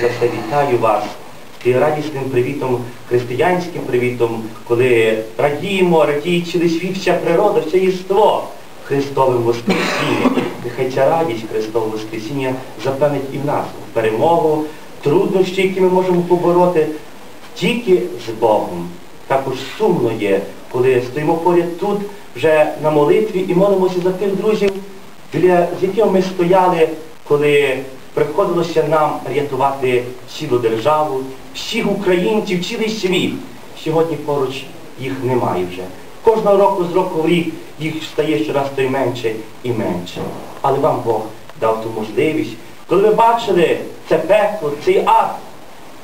серця вітаю вас і радісним привітом, християнським привітом, коли радіємо, радіє вся природа, все єство Христовим Воскресінням. Нехай ця радість Христового Воскресіння запевнить і в нас в перемогу, труднощі, які ми можемо побороти тільки з Богом. Також сумно є, коли стоїмо поряд тут вже на молитві і молимося за тих друзів, біля з якими ми стояли, коли приходилося нам рятувати цілу державу, всіх українців, цілий світ. Сьогодні поруч їх немає вже. Кожного року з року в рік їх стає щораз то й менше і менше. Але вам Бог дав ту можливість, коли ви бачили це пекло, цей ад,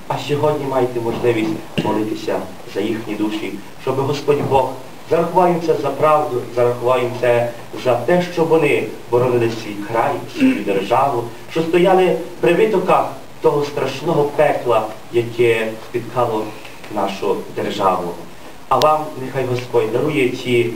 а сьогодні маєте можливість молитися за їхні душі, щоб Господь Бог зарахував це за правду, зарахував їм це за те, що вони боронили свій край, свою державу, що стояли при витоках того страшного пекла, яке спіткало нашу державу. А вам нехай Господь дарує ці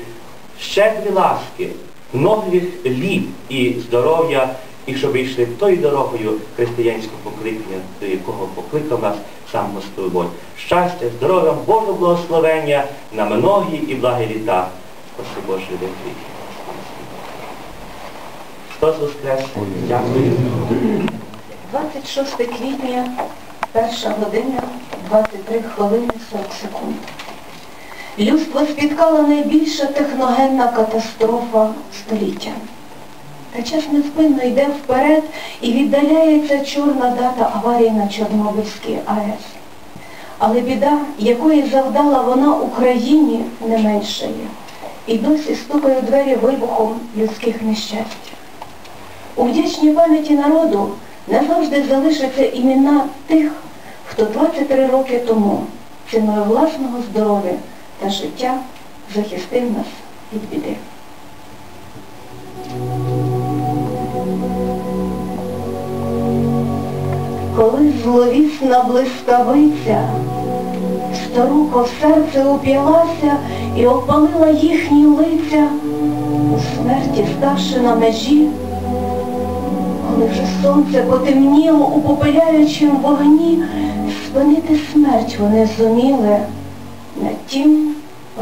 щедрі ласки, многих літ і здоров'я, і щоб ви йшли тою дорогою християнського покликання, до якого покликав нас сам Господь Щастя, здоров'я, Божого благословення на многі і благі літа. Спаси Боже, любові. Христос Воскрес! Дякую. 26 квітня, перша година, 23 хвилини 40 секунд. Людство спіткала найбільша техногенна катастрофа століття. Та час неспинно йде вперед і віддаляється чорна дата аварії на Чорнобильській АЕС. Але біда, якої завдала вона Україні, не меншає. І досі стукає у двері вибухом людських нещастя. У вдячній пам'яті народу назавжди залишаться імена тих, хто 23 роки тому ціною власного здоров'я та життя захистив нас від біди. Коли зловісна блискавиця старуко в серце уп'ялася і опалила їхні лиця, у смерті ставши на межі, коли вже сонце потемніло у попиляючому вогні, спинити смерть вони зуміли на тім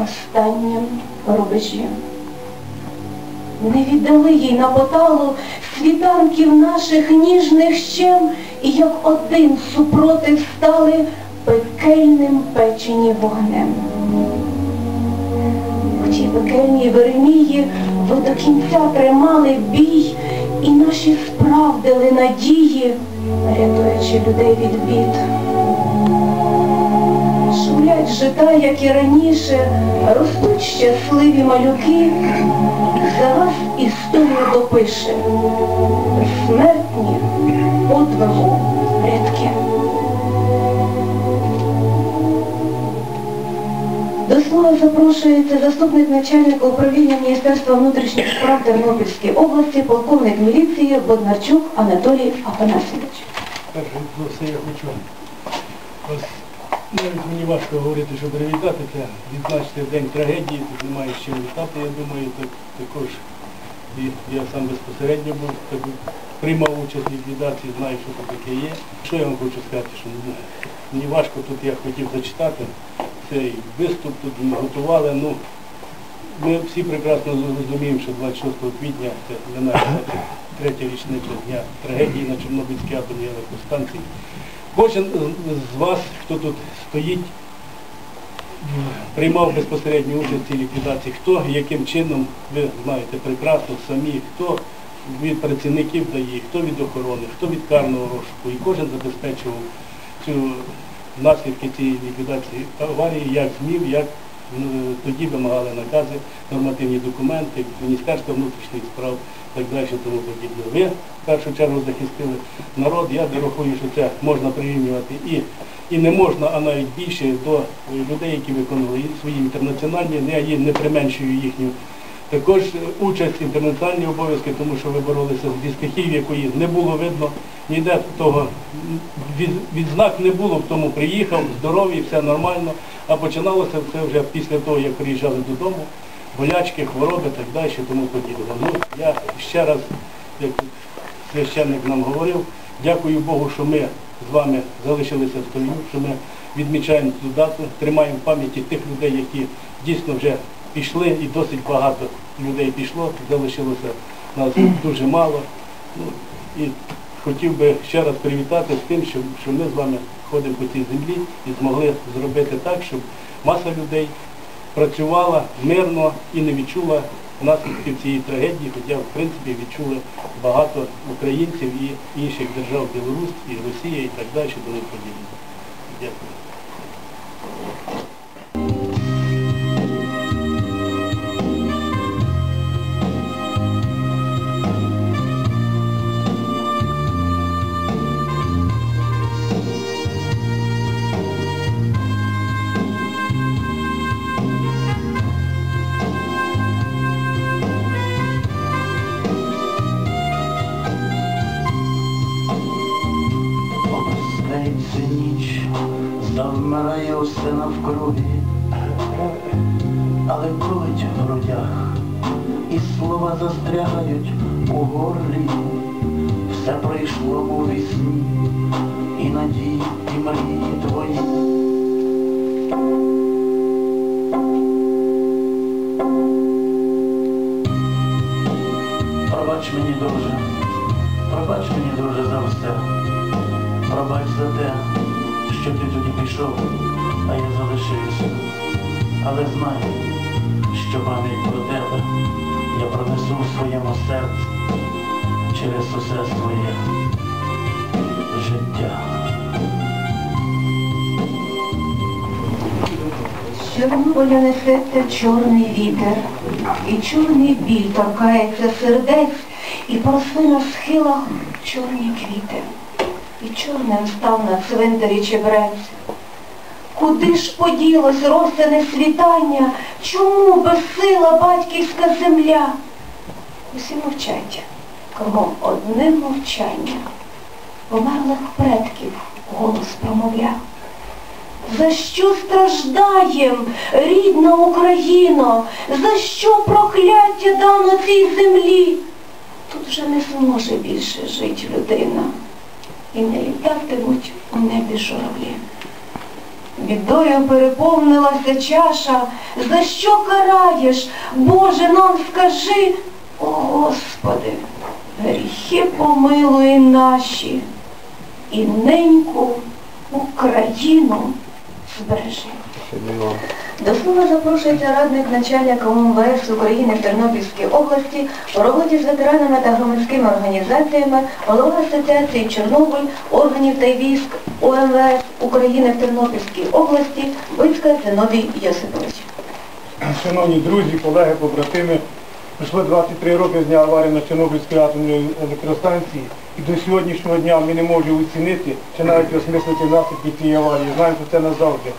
останнім рубежі. Не віддали їй на поталу світанків наших ніжних щем, і як один супротив стали пекельним печені вогнем. У тій пекельній Веремії ви до кінця тримали бій, і наші справдили надії, рятуючи людей від бід. Жита, як і раніше, ростуть щасливі малюки, за вас історію допише, безсмертні подвигу рядки. До слова запрошується заступник начальника управління Міністерства внутрішніх справ Тернопільської області, полковник міліції Боднарчук Анатолій Афанасьович. Перше все я хочу ось навіть мені важко говорити, щоб привітати це, відзначити день трагедії, тут немає з чим вітати, я думаю, так, також і я сам безпосередньо був, так, приймав участь в ліквідації, знаю, що це таке є. Що я вам хочу сказати, що ну, мені важко тут я хотів зачитати цей виступ, тут ми готували. Ну, ми всі прекрасно розуміємо, що 26 квітня це для нас третя річниця дня трагедії на Чорнобильській атомній електростанції. Кожен з вас, хто тут стоїть, приймав безпосередню участь цій ліквідації. Хто яким чином, ви знаєте прекрасно самі, хто від працівників дає, хто від охорони, хто від карного розшуку. І кожен забезпечував цю наслідки цієї ліквідації аварії, як змів, як тоді вимагали накази, нормативні документи, Міністерство внутрішніх справ, так далі, тому подібне. Ви в першу чергу захистили народ. Я рахую, що це можна прирівнювати і, і не можна, а навіть більше до людей, які виконували свої інтернаціональні, я їм не применшую їхню. Також е, участь інтернаціональні обов'язки, тому що ви боролися зі стихією, якої не було видно, ніде того від, відзнак не було, в тому приїхав, здоровий, все нормально, а починалося все вже після того, як приїжджали додому, болячки, хвороби, так далі, тому подібне. Ну, я ще раз, як священник нам говорив, Дякую Богу, що ми з вами залишилися в строю, що ми відмічаємо цю дату, тримаємо в пам'яті тих людей, які дійсно вже пішли, і досить багато людей пішло, залишилося нас дуже мало. Ну, і хотів би ще раз привітати з тим, що, що ми з вами ходимо по цій землі і змогли зробити так, щоб маса людей працювала мирно і не відчула наслідків цієї трагедії, хоча, в принципі, відчули багато українців і інших держав Білорусь і Росія і так далі, що до них подібне. Дякую. Усе навкруги, але колить в грудях, і слова застрягають у горлі. Все пройшло у вісні, і надії, і мрії твої. Пробач мені, друже, пробач мені, друже, за все. Пробач за те, що ти тоді пішов, а я залишився. Але знай, що пам'ять про тебе я пронесу в своєму серці через усе своє життя. З Чорнобиля несеться чорний вітер, і чорний біль торкається сердець, і поросли на схилах чорні квіти, і чорним став на цвинтарі чебрець. Куди ж поділось росяне світання, чому безсила батьківська земля? Усі мовчать, кругом одне мовчання, померлих предків голос промовляв. За що страждаєм, рідна Україно? За що прокляття дано цій землі? Тут вже не зможе більше жити людина, і не літатимуть у небі журавлі. Бідою переповнилася чаша, за що караєш, Боже, нам скажи, о Господи, гріхи помилуй наші, і неньку Україну збережи. До слова запрошується радник начальника УМВС України в Тернопільській області у роботі з ветеранами та громадськими організаціями, голова Асоціації Чорнобиль, органів та військ УМВС України в Тернопільській області, Вицька Зиновій Йосипович. Шановні друзі, колеги, побратими, пройшло 23 роки з дня аварії на Чорнобильській атомній електростанції, і до сьогоднішнього дня ми не можемо оцінити чи навіть осмислити наслідки цієї аварії. Знаємо, що це назавжди.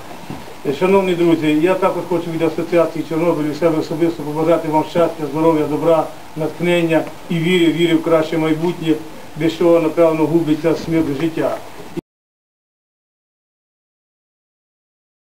Е, Шановні друзі, я також хочу від Асоціації Чорнобиль себе особисто побажати вам щастя, здоров'я, добра, натхнення і віри, віри в краще майбутнє, без чого, напевно, губиться смерть життя.